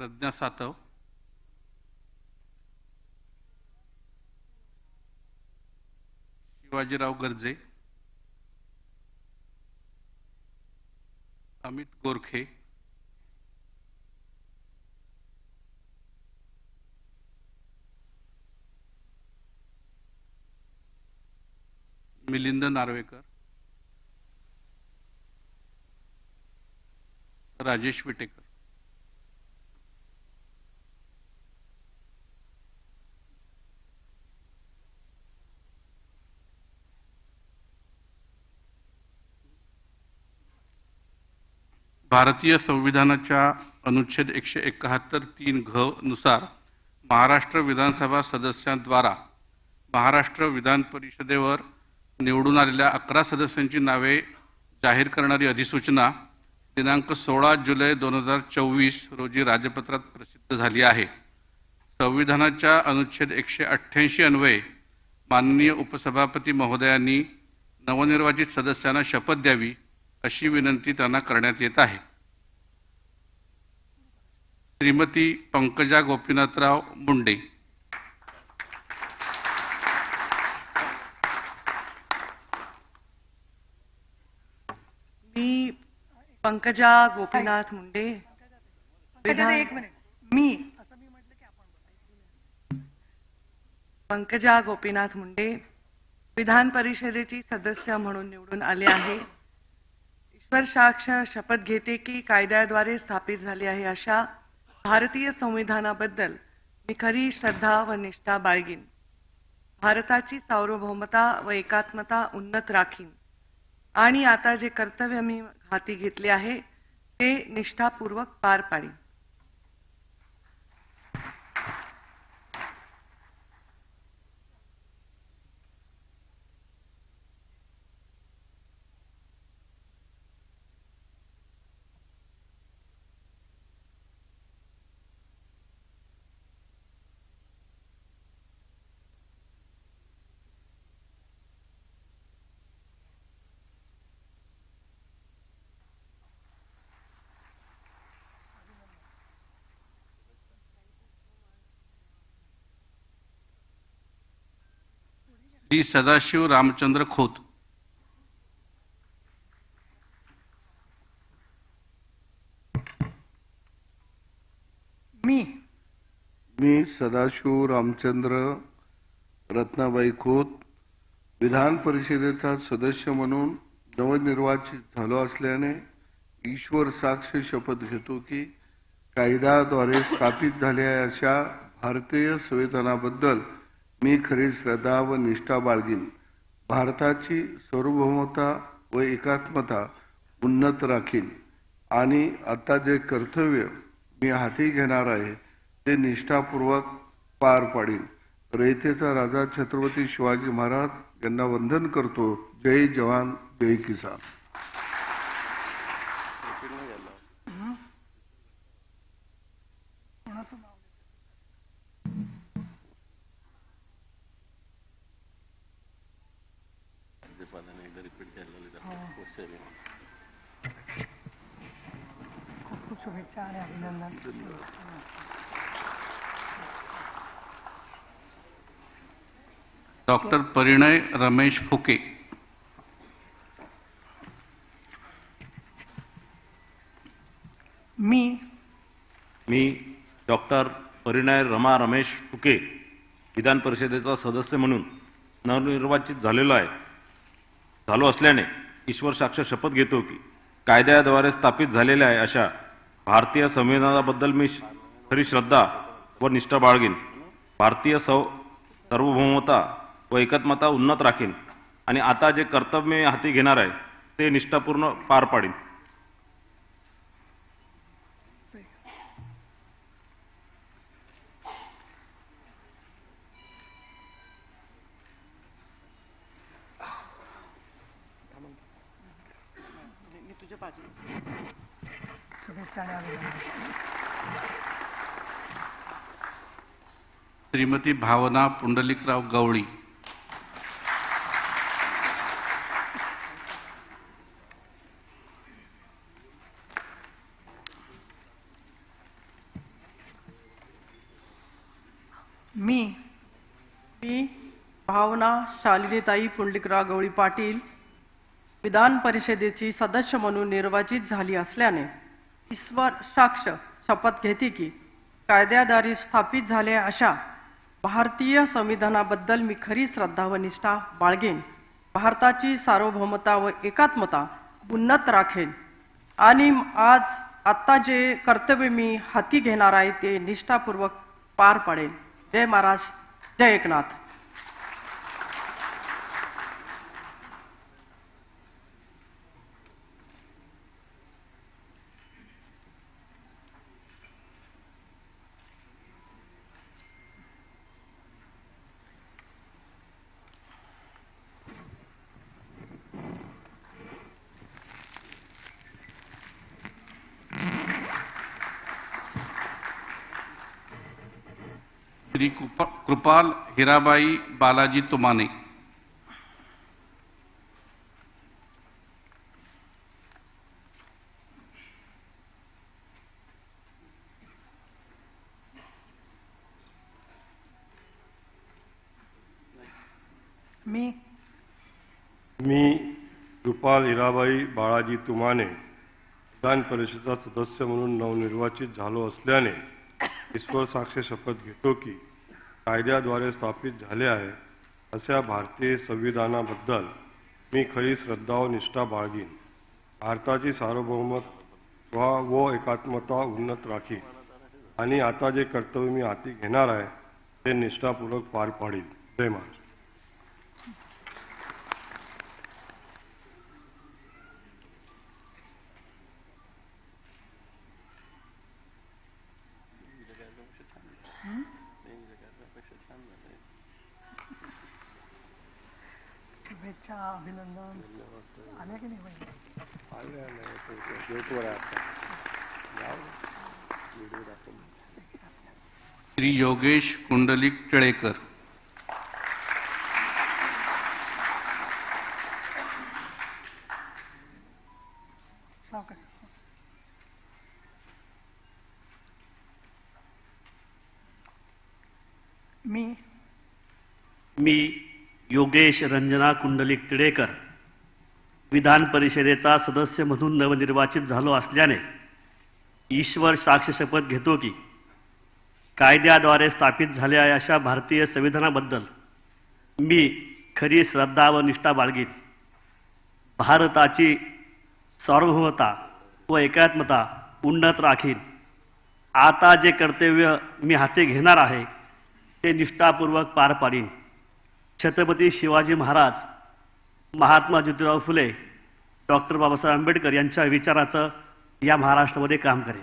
प्रज्ञा सातव. शिवाजीराव गर्जे. अमित गोरखे. मिलिंद नार्वेकर. राजेश विटेकर. भारतीय संविधानाच्या अनुच्छेद एकशे एकाहत्तर तीन घ नुसार महाराष्ट्र विधानसभा सदस्यांद्वारा महाराष्ट्र विधान परिषदेवर निवडून आलेल्या अकरा सदस्यांची नावे जाहीर करणारी अधिसूचना दिनांक सोळा जुलै दोन हजार चोवीस रोजी राजपत्रात प्रसिद्ध झाली आहे. संविधानाच्या अनुच्छेद एकशे अठ्ठ्याऐंशी अन्वये माननीय उपसभापती महोदयांनी नवनिर्वाचित सदस्यांना शपथ द्यावी अशी विनंती त्यांना करण्यात येत आहे. श्रीमती पंकजा गोपीनाथराव मुंडे. मी पंकजा गोपीनाथ मुंडे. विधान एक मिनिट. मी असं मी म्हटलं की आपण बोलायचं. पंकजा गोपीनाथ मुंडे विधान परिषदेची सदस्य म्हणून निवडून आले आहे. साक्ष शपथ घेते की कायद्याद्वारे स्थापित झाली आहे अशा भारतीय संविधानाबद्दल मी खरी श्रद्धा व निष्ठा बाळगीन. भारताची सार्वभौमता व एकात्मता उन्नत राखीन. आणि आता जे कर्तव्य मी हाती घेतले आहे ते निष्ठापूर्वक पार पाडीन. श्री सदाशिव रामचंद्र खोत. मी. मी सदाशिव रामचंद्र रत्नाबाई खोत विधान परिषदेचा सदस्य म्हणून नवनिर्वाचित झालो असल्याने ईश्वर साक्ष शपथ घेतो की कायद्याद्वारे स्थापित झालेल्या अशा भारतीय संविधानाबद्दल मी खरी श्रद्धा व निष्ठा बाळगीन. भारताची सार्वभौमता व एकात्मता उन्नत राखीन. आणि आता जे कर्तव्य मी हाती घेणार आहे ते निष्ठापूर्वक पार पाडीन. रयतेचा राजा छत्रपती शिवाजी महाराज यांना वंदन करतो. जय जवान जय किसान. कोणाचं नाव? खूप खूप शुभेच्छा आणि अभिनंदन डॉक्टर परिणय रमेश फुके. मी. मी डॉक्टर परिणय रमा रमेश फुके विधान परिषदेचा सदस्य म्हणून नवनिर्वाचित झालेलो आहे. झालो असल्याने ईश्वर साक्ष शपथ घेतो की कायद्याद्वारे स्थापित झालेल्या आहे अशा भारतीय संविधानाबद्दल मी खरी श्रद्धा व निष्ठा बाळगीन. भारतीय सौ सार्वभौमता व एकात्मता उन्नत राखीन आणि आता जे कर्तव्य मी हाती घेणार आहे ते निष्ठापूर्ण पार पाडीन. श्रीमती भावना पुंडलिकराव गवळी. मी मी भावना शालिनीताई पुंडलिकराव गवळी पाटील विधान परिषदेची सदस्य म्हणून निर्वाचित झाली असल्याने ईश्वर साक्ष शपथ घेते की कायद्याद्वारे स्थापित झाल्या अशा भारतीय संविधानाबद्दल मी खरी श्रद्धा व निष्ठा बाळगेन. भारताची सार्वभौमता व एकात्मता उन्नत राखेन. आणि आज आत्ता जे कर्तव्य मी हाती घेणार आहे ते निष्ठापूर्वक पार पाडेन. जय महाराज जय एकनाथ. श्री कृपा कृपाल हिराबाई बालाजी तुमाने मी। मी कृपाल हिराबाई बाळाजी तुमाने विधान परिषदेचा सदस्य म्हणून नवनिर्वाचित झालो असल्याने ईश्वर साक्ष शपथ घेतो की कायद्याद्वारे स्थापित झाले आहे अशा भारतीय संविधानाबद्दल मी खरी श्रद्धा व निष्ठा बाळगीन. भारताची सार्वभौमत्व व एकात्मता उन्नत राखीन. आणि आता जे कर्तव्य मी हाती घेणार आहे ते निष्ठापूर्वक पार पाडील जय महाराज शुभेच्छा अभिनंदन आल्या की नाही बहिणी श्री योगेश कुंडलिक टिळेकर. मी. मी योगेश रंजना कुंडलिक टिळेकर. विधान परिषदेचा सदस्य म्हणून नवनिर्वाचित झालो असल्याने ईश्वर साक्ष शपथ घेतो की कायद्याद्वारे स्थापित झालेल्या अशा भारतीय संविधानाबद्दल मी खरी श्रद्धा व निष्ठा बाळगीन. भारताची सार्वभौमता व एकात्मता उन्नत राखीन. आता जे कर्तव्य मी हाती घेणार आहे ते निष्ठापूर्वक पार पाडीन. छत्रपती शिवाजी महाराज महात्मा ज्योतिराव फुले डॉक्टर बाबासाहेब आंबेडकर यांच्या विचाराचं या महाराष्ट्रामध्ये काम करेन.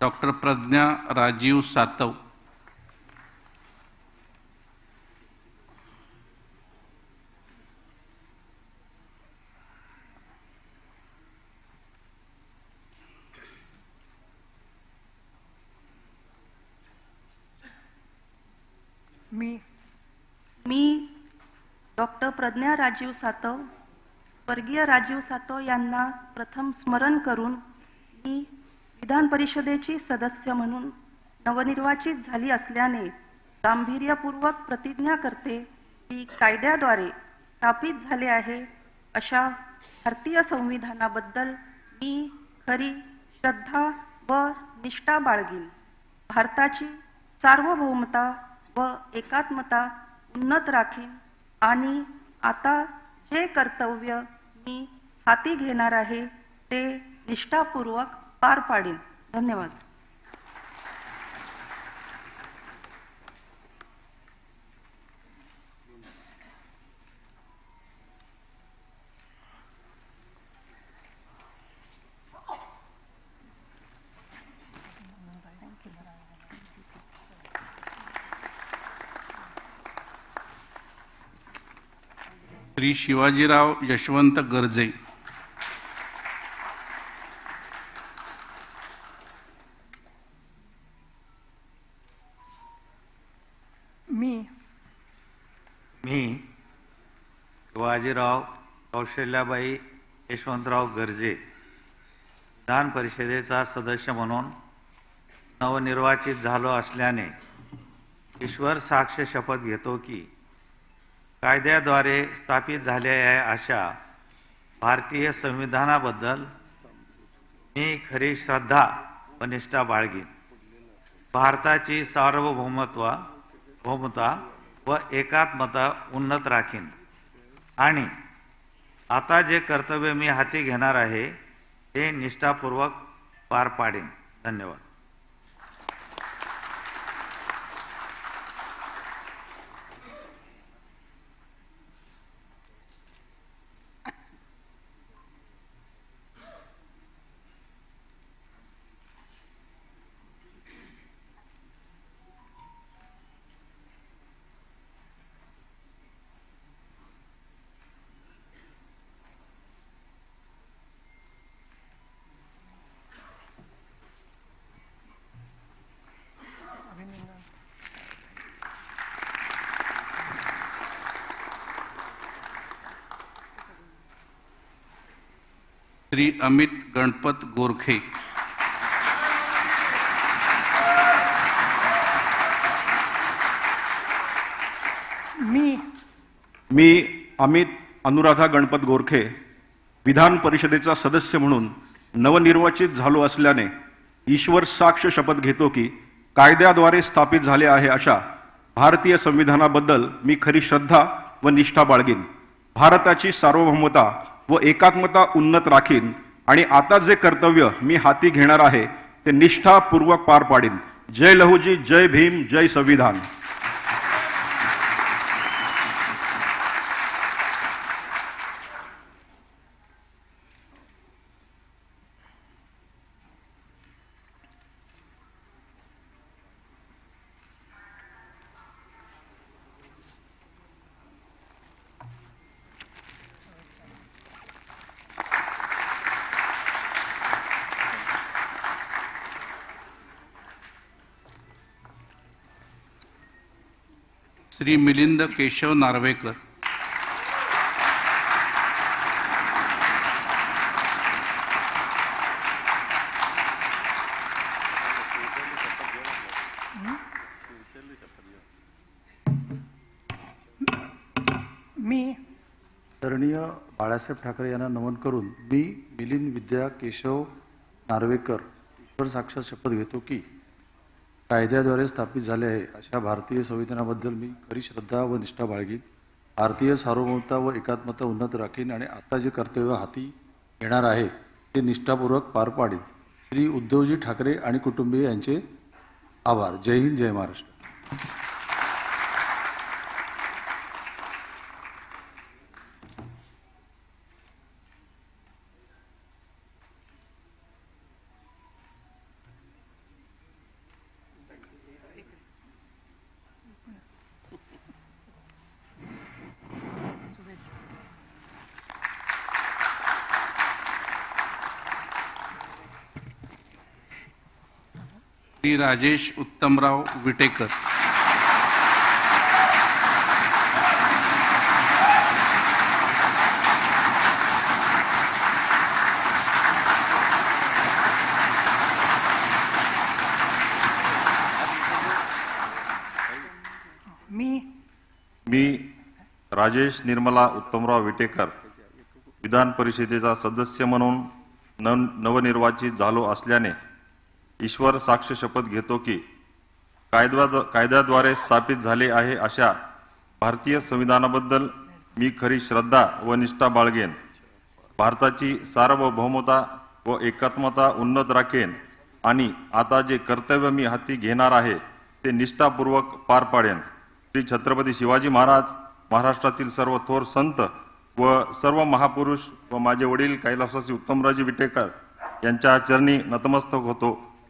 डॉक्टर प्रज्ञा राजीव सातव. मी. मी डॉक्टर प्रज्ञा राजीव सातव. स्वर्गीय राजीव सातव यांना प्रथम स्मरण करून मी विधान परिषदेची सदस्य म्हणून नवनिर्वाचित झाली असल्याने गांभीर्यपूर्वक प्रतिज्ञा करते की कायद्याद्वारे स्थापित झाले आहे अशा भारतीय संविधानाबद्दल मी खरी श्रद्धा व निष्ठा बाळगीन. भारताची सार्वभौमता व एकात्मता उन्नत राखीन आणि आता हे कर्तव्य मी हाती घेणार आहे ते निष्ठापूर्वक पार पाडीन धन्यवाद. श्री शिवाजीराव यशवंत गर्जे. मी. मी शिवाजीराव कौशल्याबाई यशवंतराव गर्जे विधान परिषदेचा सदस्य म्हणून नवनिर्वाचित झालो असल्याने ईश्वर साक्ष शपथ घेतो की कायद्याद्वारे स्थापित झालेल्या अशा भारतीय संविधानाबद्दल मी खरी श्रद्धा व निष्ठा बाळगीन. भारताची सार्वभौमत्व भौमता व एकात्मता उन्नत राखीन. आणि आता जे कर्तव्य मी हाती घेणार आहे ते निष्ठापूर्वक पार पाडेन. धन्यवाद. श्री अमित गणपत गोरखे. मी मी अमित अनुराधा गणपत गोरखे विधान परिषदेचा सदस्य म्हणून नवनिर्वाचित झालो असल्याने ईश्वर साक्ष शपथ घेतो की कायद्याद्वारे स्थापित झाले आहे अशा भारतीय संविधानाबद्दल मी खरी श्रद्धा व निष्ठा बाळगीन. भारताची सार्वभौमता व एकात्मता उन्नत राखीन आणि आता जे कर्तव्य मी हाती घेणार आहे ते निष्ठापूर्वक पार पाडीन. जय लहुजी जय भीम जय संविधान. श्री मिलिंद केशव नार्वेकर. मी आदरणीय बाळासाहेब ठाकरे यांना नमन करून मी मिलिंद विद्या केशव नार्वेकर ईश्वर साक्षात शपथ घेतो की कायद्याद्वारे स्थापित झाले आहे. अशा भारतीय संविधानाबद्दल मी खरी श्रद्धा व निष्ठा बाळगीन. भारतीय सार्वभौमता व एकात्मता उन्नत राखीन आणि आता जे कर्तव्य हाती येणार आहे ते निष्ठापूर्वक पार पाडीन. श्री उद्धवजी ठाकरे आणि कुटुंबीय यांचे आभार. जय हिंद जय महाराष्ट्र. श्री राजेश उत्तमराव विटेकर. मी मी राजेश निर्मला उत्तमराव विटेकर विधान परिषदेचा सदस्य म्हणून नव नवनिर्वाचित झालो असल्याने ईश्वर साक्ष शपथ घेतो की कायद्या कायद्याद्वारे स्थापित झाले आहे अशा भारतीय संविधानाबद्दल मी खरी श्रद्धा व निष्ठा बाळगेन. भारताची सार्वभौमता व एकात्मता उन्नत राखेन आणि आता जे कर्तव्य मी हाती घेणार आहे ते निष्ठापूर्वक पार पाडेन. श्री छत्रपती शिवाजी महाराज महाराष्ट्रातील सर्व थोर संत व सर्व महापुरुष व माझे वडील कैलासवासी उत्तमराजी विटेकर यांच्या चरणी नतमस्तक होतो.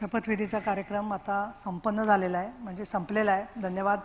शपथविधीचा कार्यक्रम आता संपन्न झालेला आहे म्हणजे संपलेला आहे. धन्यवाद.